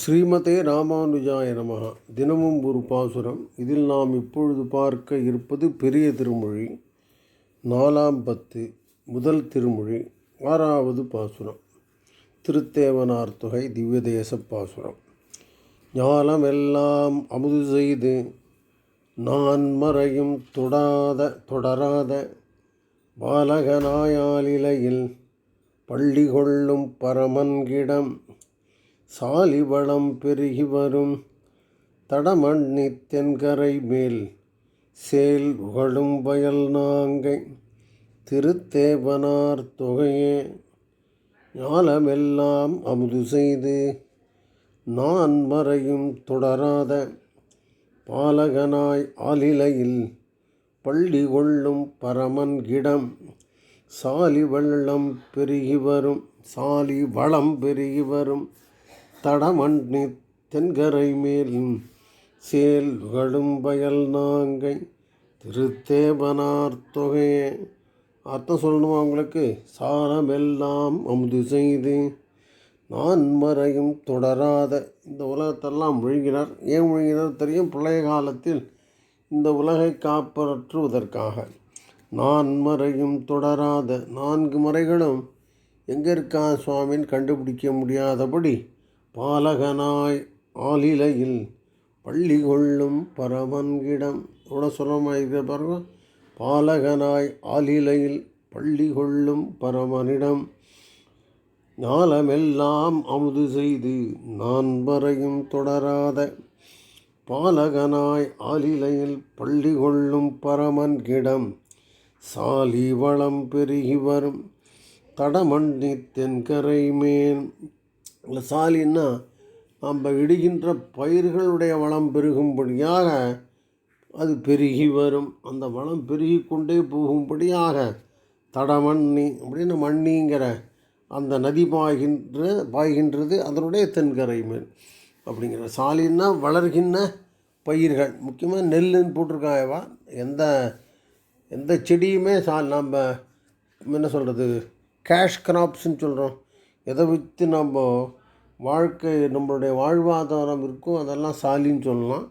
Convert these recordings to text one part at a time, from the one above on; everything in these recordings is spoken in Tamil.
ஸ்ரீமதே ராமானுஜாய நமः தினமும் ஒரு பாசுரம். இதில் நாம் இப்பொழுது பார்க்க இருப்பது பெரிய திருமொழி. நாலாம் பத்து முதல் திருமொழி ஆறாவது பாசுரம். திருத்தேவனார் தொகை திவ்யதேச பாசுரம். ஞானமெல்லாம் அமுது செய்து நான் மறையும் தொடாத தொடராத பாலகனாயாலிலையில் பள்ளி கொள்ளும் பரமன்கிடம் சாலிவளம் பெருகி வரும் தடமண்ணி தென்கரை மேல் சேல் புகழும் வயல் நாங்கை திருத்தேவனார் தொகையே. ஞாலமெல்லாம் அமுது செய்து நான் மறையும் தொடராத பாலகனாய் ஆலிலையில் பள்ளி கொள்ளும் பரமன் இடம் சாலி வெள்ளம் பெருகி வரும் சாலி வளம் பெருகி வரும். தடமண்ணி தென்கரை மேல் சேல்களும் வயல் நாங்கை திருத்தேவனார் தொகையே அர்த்தம் சொல்லணுமா உங்களுக்கு? சாரமெல்லாம் அமுது செய்து நான் மறையும் தொடராத. இந்த உலகத்தெல்லாம் முழுங்கினார் ஏன் முழுங்கினார் தெரியும்? பழைய காலத்தில் இந்த உலகை காப்பாற்றுவதற்காக. நான் மறையும் தொடராத நான்கு மறைகளும் எங்கே இருக்கான் சுவாமின்னு கண்டுபிடிக்க முடியாதபடி பாலகனாய் ஆலிலையில் பள்ளி கொள்ளும் பரமன்கிடம் எவ்வளோ சொல்லமாக இது பாருங்க. பாலகனாய் ஆலிலையில் பள்ளி கொள்ளும் பரமனிடம். ஞாலமெல்லாம் அமுது செய்து நான் வரையும் தொடராத பாலகனாய் ஆலிலையில் பள்ளி கொள்ளும் பரமன்கிடம் சாலி வளம் பெருகி வரும் தடமண்ணி தென்கரை மேன் சாலின்னா நம்ம இடுகின்ற பயிர்களுடைய வளம் பெருகும்படியாக அது பெருகி வரும். அந்த வளம் பெருகி கொண்டே போகும்படியாக தடமண்ணி அப்படின்னு மண்ணிங்கிற அந்த நதி பாய்கின்ற பாய்கின்றது அதனுடைய தென்கரை மேல். அப்படிங்கிற சாலின்னா வளர்கின்ற பயிர்கள். முக்கியமாக நெல்லுன்னு போட்டிருக்காயவா எந்த எந்த செடியுமே சா நம்ம என்ன சொல்கிறது கேஷ் கிராப்ஸ்ன்னு சொல்கிறோம் எதை விற்று நம்ம வாழ்க்கை நம்மளுடைய வாழ்வாதாரம் இருக்கும் அதெல்லாம் சாலின்னு சொல்லலாம்.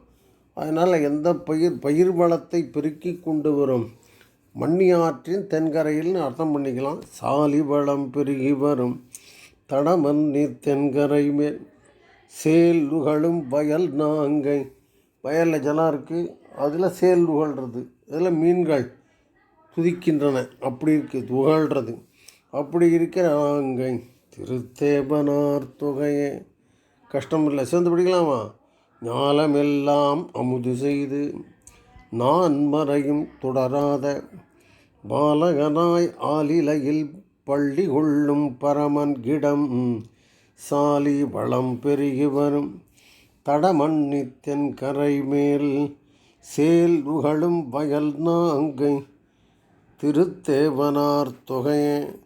அதனால் எந்த பயிர் பயிர் வளத்தை பெருக்கி கொண்டு வரும்? மண்ணியாற்றின் தென்கரையில்னு அர்த்தம் பண்ணிக்கலாம். சாலி வளம் பெருகி வரும். தடமன்னி தென்கரை மேல். சேலுகளும் வயல் நாங்கை. வயலில் ஜலம் இருக்குது அதில் சேல் நுகழ்கிறது அதில் மீன்கள் துதிக்கின்றன அப்படி இருக்குது துகழ்கிறது அப்படி இருக்கிற நாங்கை. திருத்தேபனார் தொகையே. கஷ்டம் இல்லை சேர்ந்து படிக்கலாமா? ஞாலமெல்லாம் அமுது செய்து நான் மறையும் தொடராத பாலகனாய் ஆலிலையில் பள்ளி கொள்ளும் பரமன் கிடம் சாலி வளம் பெருகி வரும். தடமண்ணி கரை மேல் சேல் உகழும் வயல் நாங்கை. திருத்தேவனார் தொகையே.